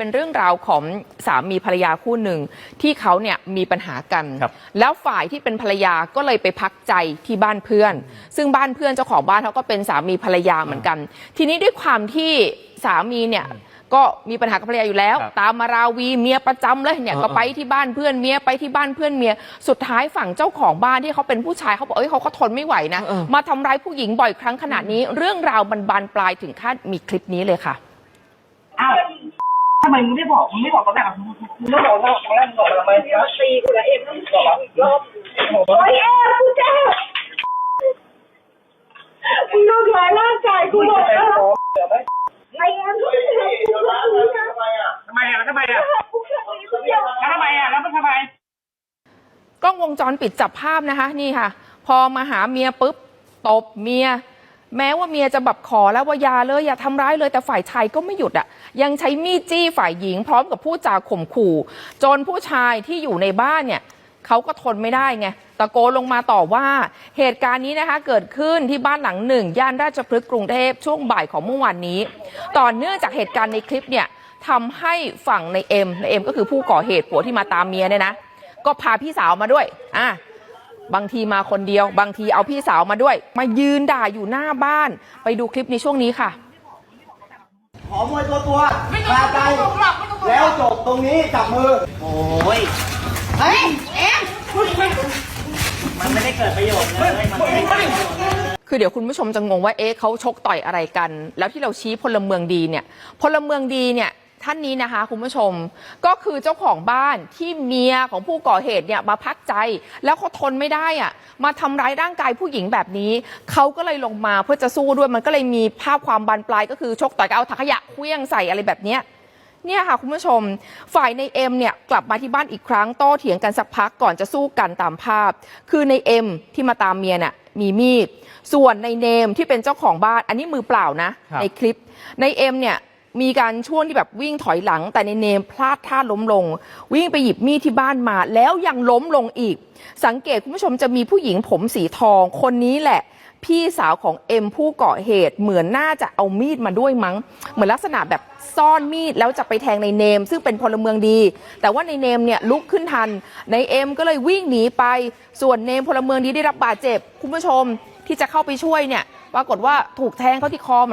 เป็นเรื่องราวของสามีภรรยาคู่หนึ่งที่เขาเนี่ยมีปัญหากัน ครับแล้วฝ่ายที่เป็นภรรยาก็เลยไปพักใจที่บ้านเพื่อน ซึ่งบ้านเพื่อนเจ้าของบ้านเขาก็เป็นสามีภรรยาเหมือนกัน ทีนี้ด้วยความที่สามีเนี่ยก็มีปัญหากับภรรยาอยู่แล้ว ครับตามมาราวีเมียประจำเลยเนี่ยเออก็ไปที่บ้านเพื่อนเมียไปที่บ้านเพื่อนเมีย สุดท้ายฝั่งเจ้าของบ้านที่เขาเป็นผู้ชายเขาบอกเอ้ยเขาก็ทนไม่ไหวนะเออ มาทำร้ายผู้หญิงบ่อยครั้งขนาดนี้ เรื่องราวมันบานปลายถึงขั้นมีคลิปนี้เลยค่ะอ้าวทำ ไมมึงไม่บอกมึงไม่บอกตอนแรกอะมึงไม่บอกตอนแรกมึงบอกทำไมครับตีกูแล้วเอ็มต้องบอกอีกรอบโอ้ยเอ็มกูเจ็บมึงทำร้ายร่างกายกูหมดแล้วไอ้เอ็มกูเจ็บกูเจ็บทำไมอะทำไมอะแล้วทำไมอะกูเจ็บกูเจ็บแล้วทำไมอะแล้วมันทำไมกล้องวงจรปิดจับภาพนะคะ นี่ค่ะ พอมาหาเมียปุ๊บตบเมีย แม้ว่าเมียจะแบบขอแล้วว่าอย่าเลยอย่าทำร้ายเลยแต่ฝ่ายชายก็ไม่หยุดอะ ยังใช้มีดจี้ฝ่ายหญิงพร้อมกับพูดจาข่มขู่ จนผู้ชายที่อยู่ในบ้านเนี่ยเขาก็ทนไม่ได้ไงตะโกนลงมาต่อว่า เหตุการณ์นี้นะคะเกิดขึ้นที่บ้านหลังหนึ่ง ย่านราชพฤกษ์กรุงเทพช่วงบ่ายของเมื่อวานนี้ ต่อเนื่องจากเหตุการณ์ในคลิปเนี่ยทำให้ฝั่งในเอ็มในเอ็มก็คือผู้ก่อเหตุผัวที่มาตามเมียเนี่ยนะ ก็พาพี่สาวมาด้วยอะ บางทีมาคนเดียว บางทีเอาพี่สาวมาด้วย มายืนด่าอยู่หน้าบ้าน ไปดูคลิปในช่วงนี้ค่ะ ขอมวยตัวตัวคาใจแล้วจบตรงนี้จับมือ โอ้ย เฮ้ยเอ็มมันไม่ได้เกิดประโยชน์เลยมันไม่ได้เกิดประโยชน์เลยคือเดี๋ยวคุณผู้ชมจะงงว่าเอ๊ะเขาชกต่อยอะไรกัน แล้วที่เราชี้พลเมืองดีเนี่ย พลเมืองดีเนี่ย ท่านนี้นะคะคุณผู้ชมก็คือเจ้าของบ้านที่เมียของผู้ก่อเหตุเนี่ยมาพักใจ แล้วเขาทนไม่ได้อะมาทำร้ายร่างกายผู้หญิงแบบนี้ เขาก็เลยลงมาเพื่อจะสู้ด้วยมันก็เลยมีภาพความบานปลายก็คือชกต่อยกันเอาถังขยะเคลี้ยงใส่อะไรแบบเนี้ยเนี่ยค่ะคุณผู้ชม ฝ่ายในเอ็มเนี่ยกลับมาที่บ้านอีกครั้งโต้เถียงกันสักพักก่อนจะสู้กันตามภาพ คือในเอ็มที่มาตามเมียน่ะมีมีดส่วนในเนมที่เป็นเจ้าของบ้านอันนี้มือเปล่านะครับในคลิปในเอ็มเนี่ย มีการช่วงที่แบบวิ่งถอยหลัง แต่ในเนมพลาดท่าล้มลง วิ่งไปหยิบมีดที่บ้านมา แล้วยังล้มลงอีก สังเกตคุณผู้ชมจะมีผู้หญิงผมสีทองคนนี้แหละ พี่สาวของเอ็มผู้กาะเหตุเหมือนน่าจะเอามีดมาด้วยมั้ง เหมือนลักษณะแบบซ่อนมีดแล้วจะไปแทงในเนม ซึ่งเป็นพลเมืองดี แต่ว่าในเนมเนี่ยลุกขึ้นทันในเอ็มก็เลยวิ่งหนีไป ส่วนเนมพลเมืองดีได้รับบาดเจ็บคุณผู้ชมที่จะเข้าไปช่วยเนี่ยปรากฏว่าถูกแทงเข้าที่คอเหมือน